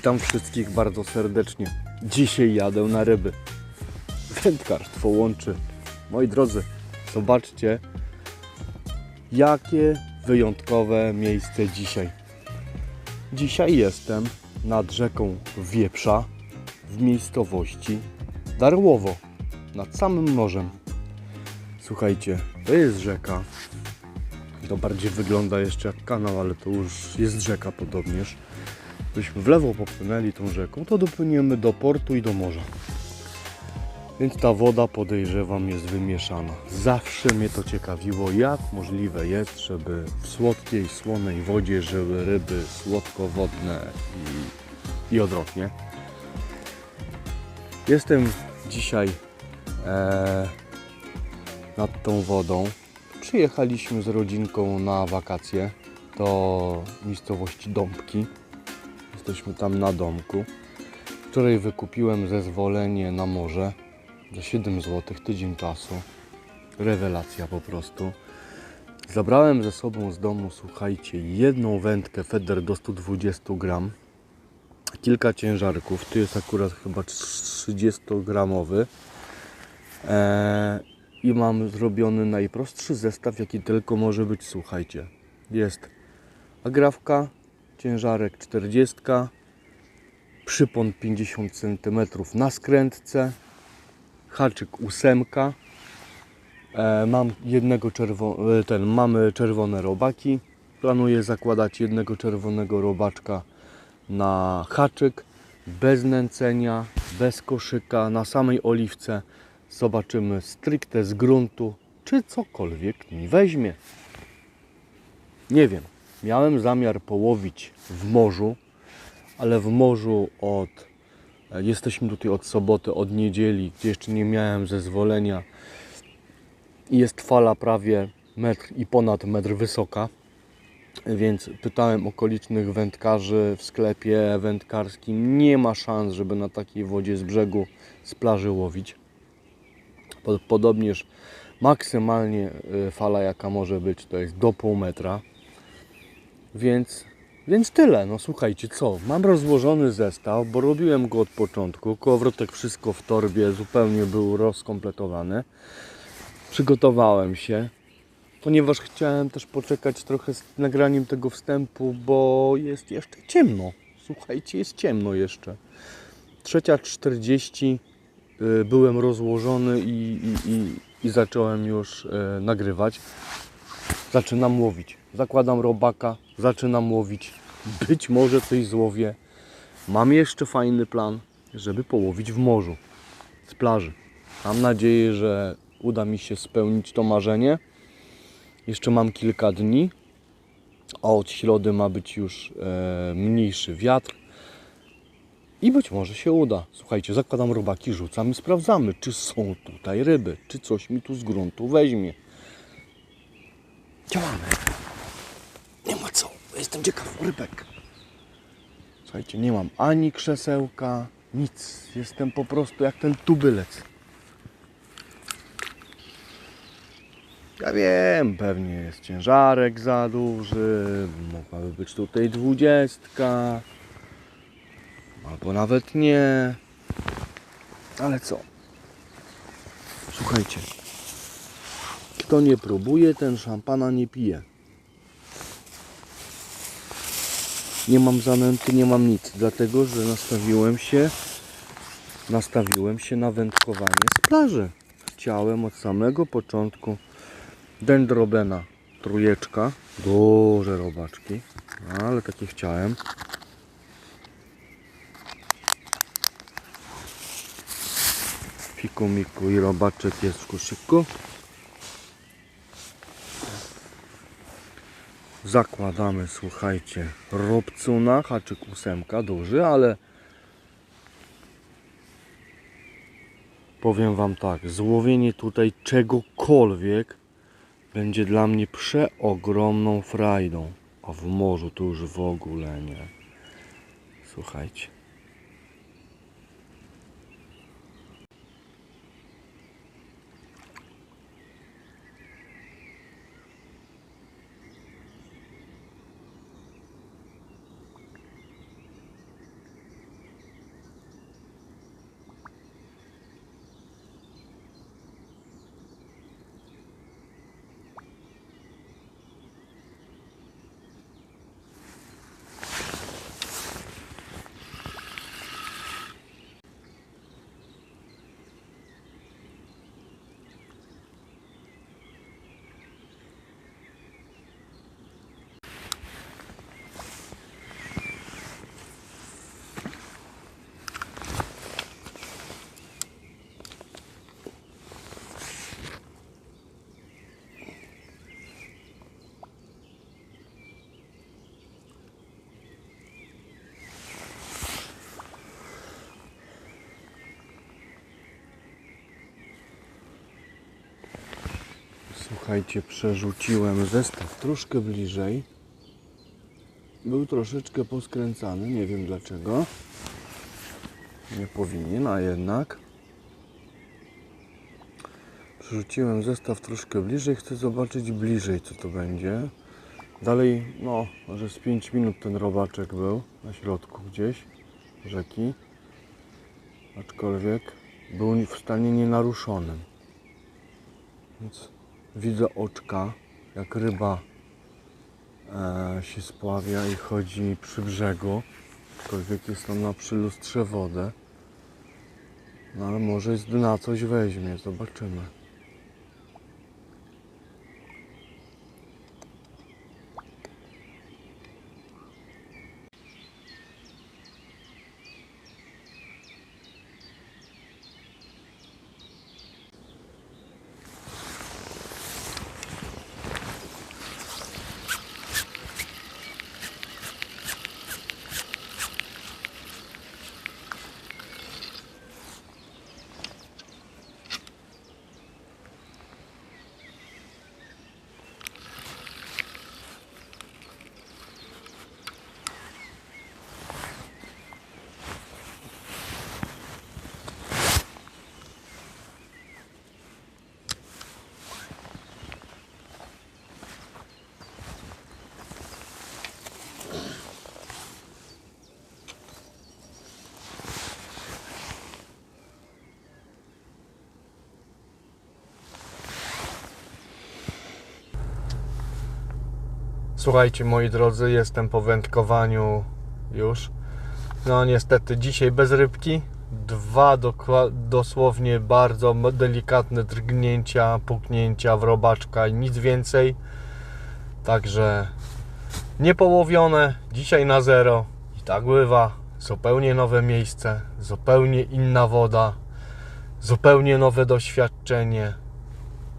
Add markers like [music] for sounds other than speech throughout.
Witam wszystkich bardzo serdecznie. Dzisiaj jadę na ryby. Wędkarstwo łączy. Moi drodzy, zobaczcie, jakie wyjątkowe miejsce dzisiaj. Dzisiaj jestem nad rzeką Wieprza w miejscowości Darłowo, nad samym morzem. Słuchajcie, to jest rzeka. To bardziej wygląda jeszcze jak kanał, ale to już jest rzeka podobnież. Byśmy w lewo popłynęli tą rzeką, to dopłyniemy do portu i do morza. Więc ta woda podejrzewam jest wymieszana. Zawsze mnie to ciekawiło, jak możliwe jest, żeby w słodkiej, słonej wodzie żyły ryby słodkowodne i, i odwrotnie. Jestem dzisiaj e, nad tą wodą. Przyjechaliśmy z rodzinką na wakacje do miejscowości Dąbki. Jesteśmy tam na domku. Wczoraj wykupiłem zezwolenie na morze za 7 zł, tydzień czasu. Rewelacja po prostu. Zabrałem ze sobą z domu, słuchajcie, jedną wędkę Feder do 120 gram, kilka ciężarków, tu jest akurat chyba 30 gramowy eee, i mam zrobiony najprostszy zestaw, jaki tylko może być, słuchajcie. Jest agrafka, ciężarek 40, przypon 50 cm na skrętce, haczyk 8. E, mam jednego czerwo- e, ten, mamy czerwone robaki. Planuję zakładać jednego czerwonego robaczka na haczyk, bez nęcenia, bez koszyka, na samej oliwce. Zobaczymy stricte z gruntu, czy cokolwiek mi weźmie. Nie wiem. Miałem zamiar połowić w morzu, ale w morzu od. e, Jesteśmy tutaj od soboty, od niedzieli, gdzie jeszcze nie miałem zezwolenia. I Jest fala prawie metr i ponad metr wysoka. Więc pytałem okolicznych wędkarzy w sklepie wędkarskim. Nie ma szans, żeby na takiej wodzie z brzegu, z plaży łowić. Po- Podobnież maksymalnie y, fala jaka może być to jest do pół metra. Więc, więc tyle. No słuchajcie, co? Mam rozłożony zestaw, bo robiłem go od początku. Kołowrotek wszystko w torbie, zupełnie był rozkompletowany. Przygotowałem się, ponieważ chciałem też poczekać trochę z nagraniem tego wstępu, bo jest jeszcze ciemno. Słuchajcie, jest ciemno jeszcze. Trzecia 40 y, byłem rozłożony i, i, i, i zacząłem już y, nagrywać. Zaczynam łowić. Zakładam robaka, zaczynam łowić. Być może coś złowię. Mam jeszcze fajny plan, żeby połowić w morzu, z plaży. Mam nadzieję, że uda mi się spełnić to marzenie. Jeszcze mam kilka dni, od środy ma być już e, mniejszy wiatr. I być może się uda. Słuchajcie, zakładam robaki, rzucam i sprawdzamy, czy są tutaj ryby, czy coś mi tu z gruntu weźmie. Działamy. Nie ma co. Jestem ciekaw rybek. Słuchajcie, nie mam ani krzesełka, nic. Jestem po prostu jak ten tubylec. Ja wiem, pewnie jest ciężarek za duży, mogłaby być tutaj dwudziestka, albo nawet nie. Ale co? Słuchajcie, kto nie próbuje, ten szampana nie pije. Nie mam zanęty, nie mam nic, dlatego że nastawiłem się nastawiłem się na wędkowanie z plaży. Chciałem od samego początku dendrobena trójeczka, duże robaczki, ale takie chciałem. Fiku miku i robaczek jest w koszyku. Zakładamy, słuchajcie, robcuna, haczyk ósemka, duży, ale powiem Wam tak, złowienie tutaj czegokolwiek będzie dla mnie przeogromną frajdą. A w morzu to już w ogóle nie. Słuchajcie. Słuchajcie, przerzuciłem zestaw troszkę bliżej. Był troszeczkę poskręcany, nie wiem dlaczego. Nie powinien, a jednak. Przerzuciłem zestaw troszkę bliżej, chcę zobaczyć bliżej co to będzie. Dalej, no, może z 5 minut ten robaczek był na środku gdzieś rzeki. Aczkolwiek był w stanie nienaruszonym. Więc widzę oczka, jak ryba e, się spławia i chodzi przy brzegu. Aczkolwiek jest tam na przylustrze wodę. No ale może z dna coś weźmie, zobaczymy. Słuchajcie, moi drodzy, jestem po wędkowaniu już. No niestety dzisiaj bez rybki. Dwa dosłownie bardzo delikatne drgnięcia, puknięcia w robaczka i nic więcej. Także niepołowione, dzisiaj na zero. I tak bywa. Zupełnie nowe miejsce, zupełnie inna woda, zupełnie nowe doświadczenie.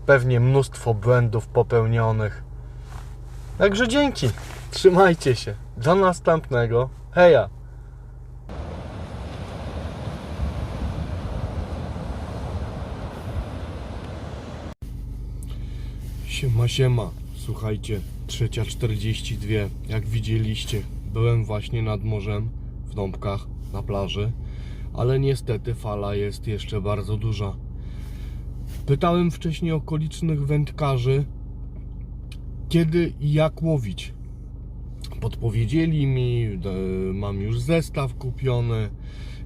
Pewnie mnóstwo błędów popełnionych. Także dzięki. Trzymajcie się. Do następnego. Heja. Siema, siema. Słuchajcie, trzecia 42. Jak widzieliście, byłem właśnie nad morzem w Dąbkach na plaży, ale niestety fala jest jeszcze bardzo duża. Pytałem wcześniej okolicznych wędkarzy, kiedy i jak łowić. Podpowiedzieli mi, e, mam już zestaw kupiony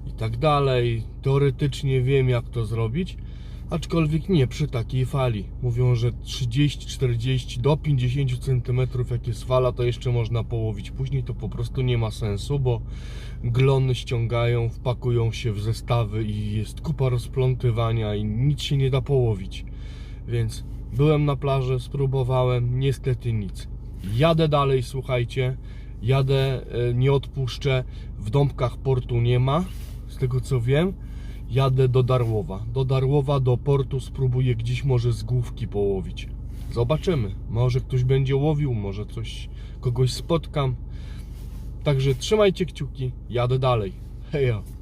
i tak dalej. Teoretycznie wiem, jak to zrobić, aczkolwiek nie przy takiej fali. Mówią, że 30, 40 do 50 cm, jak jest fala, to jeszcze można połowić. Później to po prostu nie ma sensu, bo glony ściągają, wpakują się w zestawy i jest kupa rozplątywania i nic się nie da połowić. Więc byłem na plaży, spróbowałem, niestety nic. Jadę dalej, słuchajcie. Jadę, e, nie odpuszczę. W Dąbkach portu nie ma, z tego co wiem. Jadę do Darłowa. Do Darłowa, do portu spróbuję gdzieś może z główki połowić. Zobaczymy. Może ktoś będzie łowił, może coś, kogoś spotkam. Także trzymajcie kciuki, jadę dalej. Heja.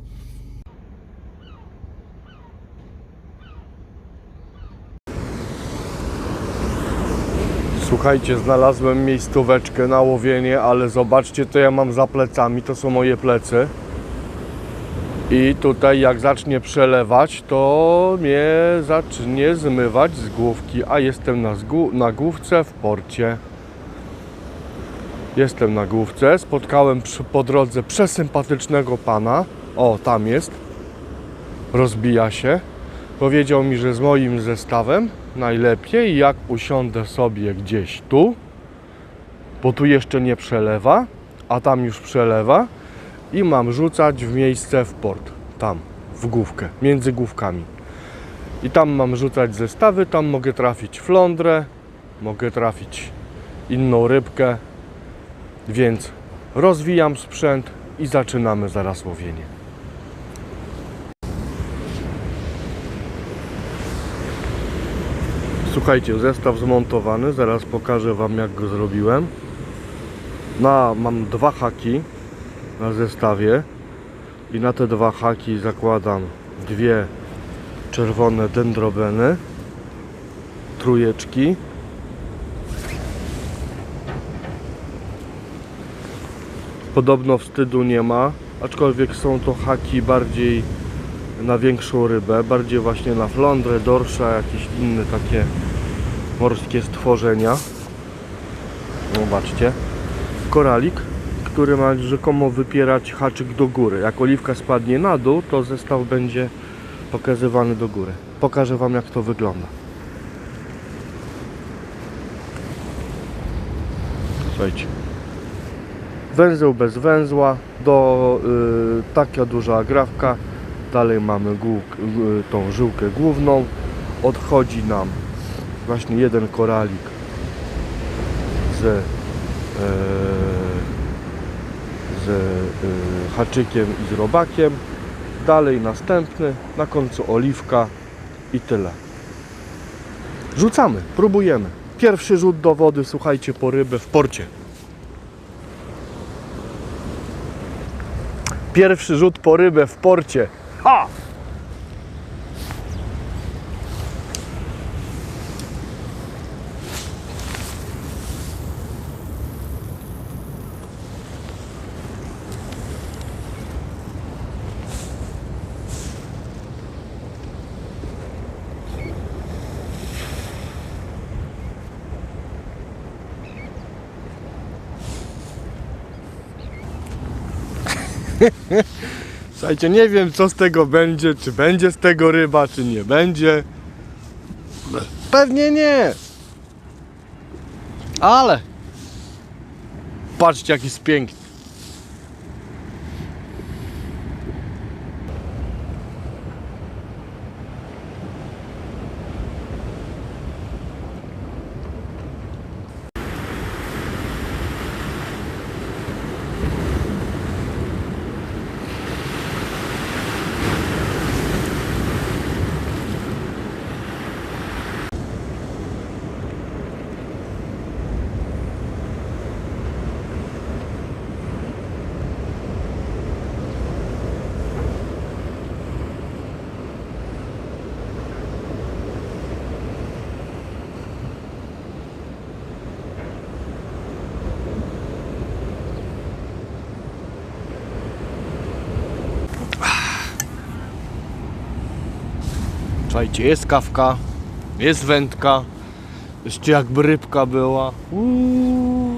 Słuchajcie, znalazłem miejscóweczkę na łowienie, ale zobaczcie, co ja mam za plecami. To są moje plecy. I tutaj jak zacznie przelewać, to mnie zacznie zmywać z główki, a jestem na, na główce w porcie. Jestem na główce, spotkałem przy, po drodze przesympatycznego pana. O, tam jest. Rozbija się. Powiedział mi, że z moim zestawem najlepiej jak usiądę sobie gdzieś tu, bo tu jeszcze nie przelewa, a tam już przelewa i mam rzucać w miejsce w port, tam, w główkę, między główkami. I tam mam rzucać zestawy, tam mogę trafić flądrę, mogę trafić inną rybkę, więc rozwijam sprzęt i zaczynamy zaraz łowienie. Słuchajcie, zestaw zmontowany, zaraz pokażę Wam jak go zrobiłem. Na, mam dwa haki na zestawie i na te dwa haki zakładam dwie czerwone dendrobeny, trujeczki. Podobno wstydu nie ma, aczkolwiek są to haki bardziej na większą rybę, bardziej właśnie na flądrę, dorsza, jakieś inne takie morskie stworzenia. Zobaczcie. Koralik, który ma rzekomo wypierać haczyk do góry. Jak oliwka spadnie na dół, to zestaw będzie pokazywany do góry. Pokażę Wam jak to wygląda. Słuchajcie. Węzeł bez węzła, do y, taka duża agrawka. Dalej mamy y, tą żyłkę główną. Odchodzi nam właśnie jeden koralik z, z y, haczykiem i z robakiem. Dalej następny, na końcu oliwka i tyle. Rzucamy, próbujemy. Pierwszy rzut do wody, słuchajcie, po rybę w porcie. Pierwszy rzut po rybę w porcie. Ha! Słuchajcie, nie wiem co z tego będzie, czy będzie z tego ryba, czy nie będzie. Pewnie nie. Ale patrzcie jaki jest piękny. Słuchajcie, jest kawka, jest wędka, jeszcze jakby rybka była. Uuu.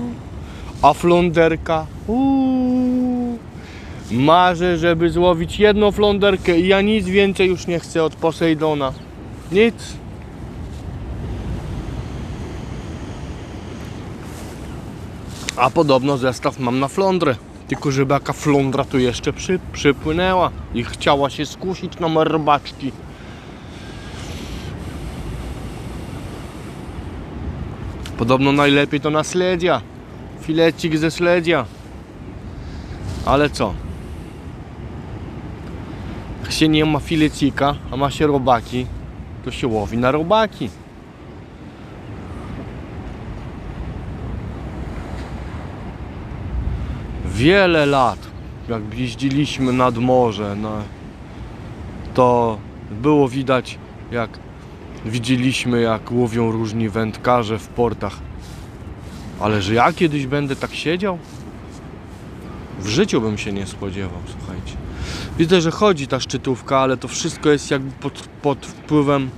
A flonderka. Uuu. Marzę, żeby złowić jedną flonderkę i ja nic więcej już nie chcę od Posejdona. Nic. A podobno zestaw mam na flądrę. Tylko żeby jaka flądra tu jeszcze przy, przypłynęła i chciała się skusić na merbaczki. Podobno najlepiej to na sledzia. Filecik ze sledzia. Ale co? Jak się nie ma filecika, a ma się robaki, to się łowi na robaki. Wiele lat, jak jeździliśmy nad morze, no, to było widać, jak Widzieliśmy jak łowią różni wędkarze w portach. Ale że ja kiedyś będę tak siedział? W życiu bym się nie spodziewał, słuchajcie. Widzę, że chodzi ta szczytówka, ale to wszystko jest jakby pod, pod wpływem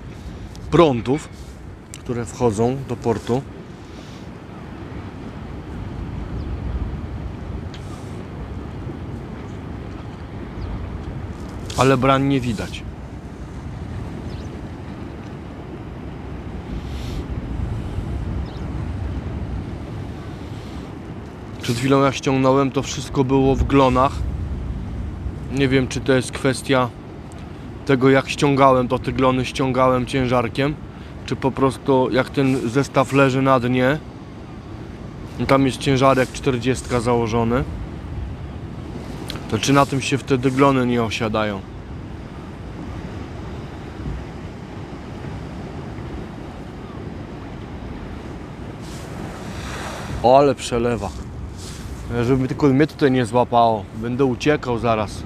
prądów, które wchodzą do portu. Ale bran nie widać. Przed chwilą jak ściągnąłem, to wszystko było w glonach. Nie wiem, czy to jest kwestia tego, jak ściągałem, to te glony ściągałem ciężarkiem, czy po prostu jak ten zestaw leży na dnie, tam jest ciężarek 40 założony, to czy na tym się wtedy glony nie osiadają? O, ale przelewa. Żeby tylko mnie tutaj nie złapało. Będę uciekał zaraz.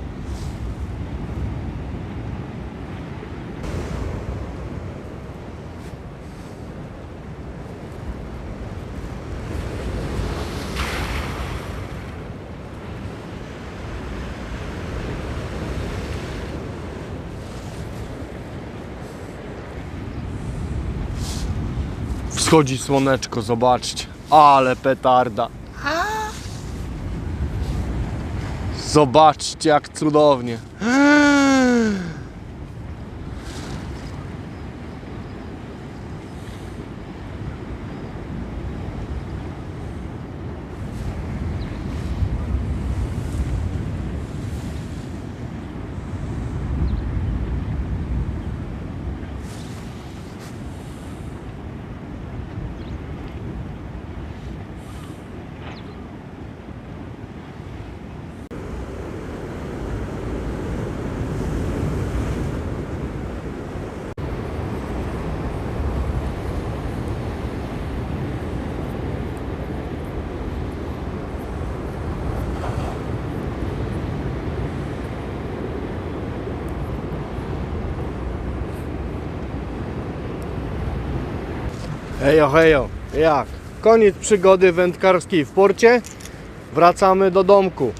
Wschodzi słoneczko, zobaczcie. Ale petarda. Zobaczcie, jak cudownie. Hejo, hejo, jak? Koniec przygody wędkarskiej w porcie. Wracamy do domku.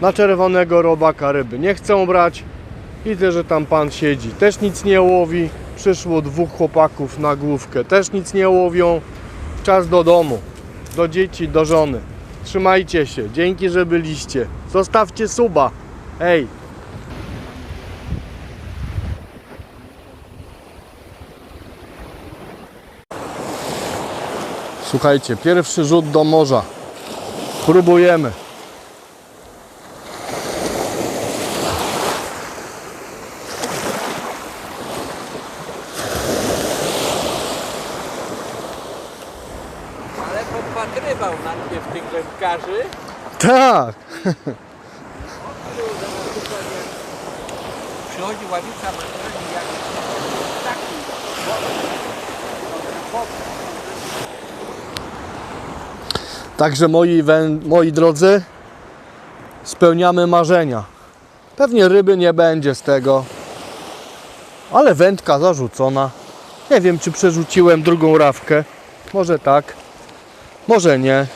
Na czerwonego robaka ryby nie chcą brać. Widzę, że tam pan siedzi. Też nic nie łowi. Przyszło dwóch chłopaków na główkę. Też nic nie łowią. Czas do domu. Do dzieci, do żony. Trzymajcie się. Dzięki, że byliście. Zostawcie suba. Hej. Słuchajcie, pierwszy rzut do morza. Próbujemy. Ale podpatrywał najpierw tych wędkarzy. Tak. Przychodzi ławica makreli jak taki. Także moi, moi drodzy, spełniamy marzenia. Pewnie ryby nie będzie z tego, ale wędka zarzucona. Nie wiem, czy przerzuciłem drugą rawkę. Może tak, może nie.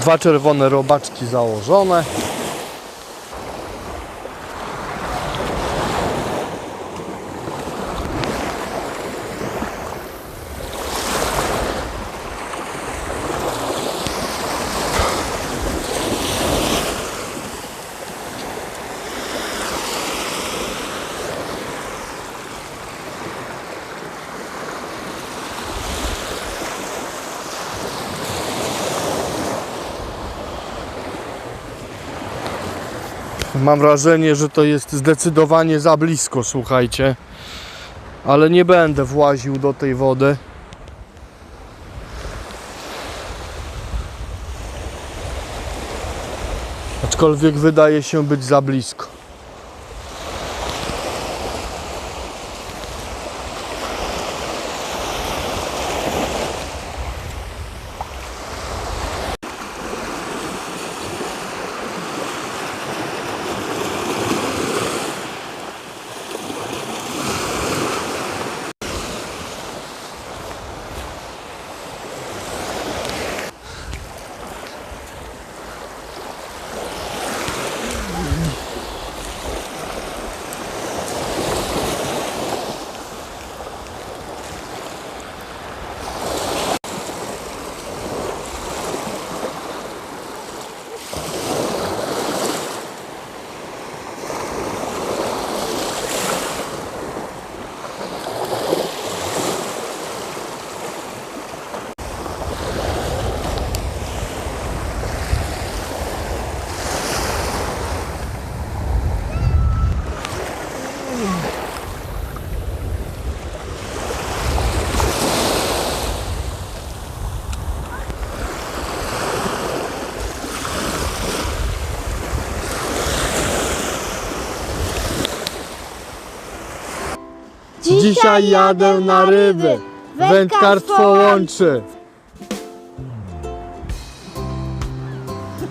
Dwa czerwone robaczki założone. Mam wrażenie, że to jest zdecydowanie za blisko, słuchajcie. Ale nie będę właził do tej wody. Aczkolwiek wydaje się być za blisko. Dzisiaj jadę na ryby. Wędkarstwo łączy.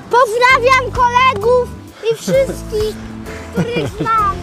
Pozdrawiam kolegów i wszystkich, których [laughs] znam.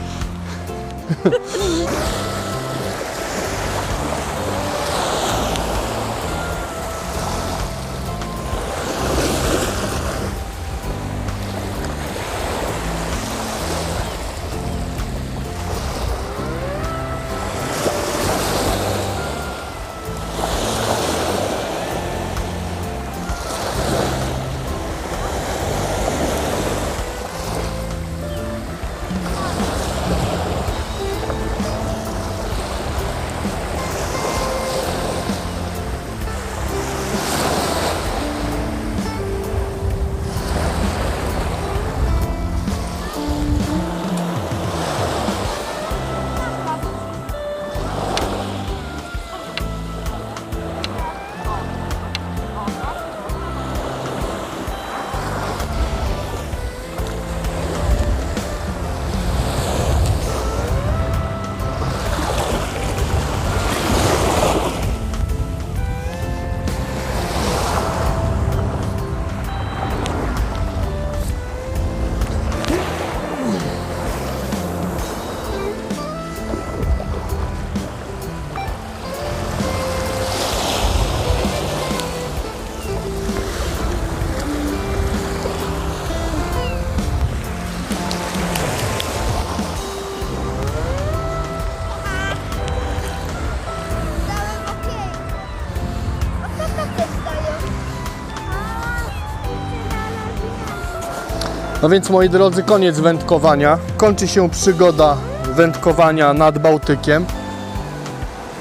No więc moi drodzy, koniec wędkowania. Kończy się przygoda wędkowania nad Bałtykiem.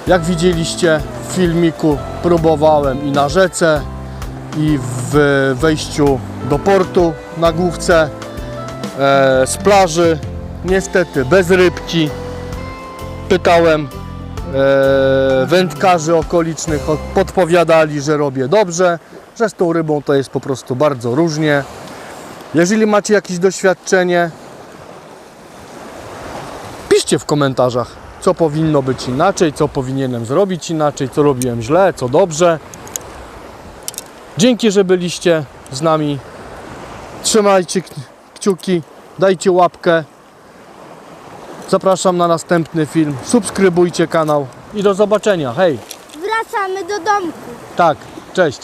Jak widzieliście w filmiku, próbowałem i na rzece, i w wejściu do portu na główce, e, z plaży. Niestety bez rybki. Pytałem e, wędkarzy okolicznych, podpowiadali, że robię dobrze, że z tą rybą to jest po prostu bardzo różnie. Jeżeli macie jakieś doświadczenie, piszcie w komentarzach, co powinno być inaczej, co powinienem zrobić inaczej, co robiłem źle, co dobrze. Dzięki, że byliście z nami. Trzymajcie kciuki, dajcie łapkę. Zapraszam na następny film. Subskrybujcie kanał i do zobaczenia. Hej, Wracamy do domku. tak, cześć.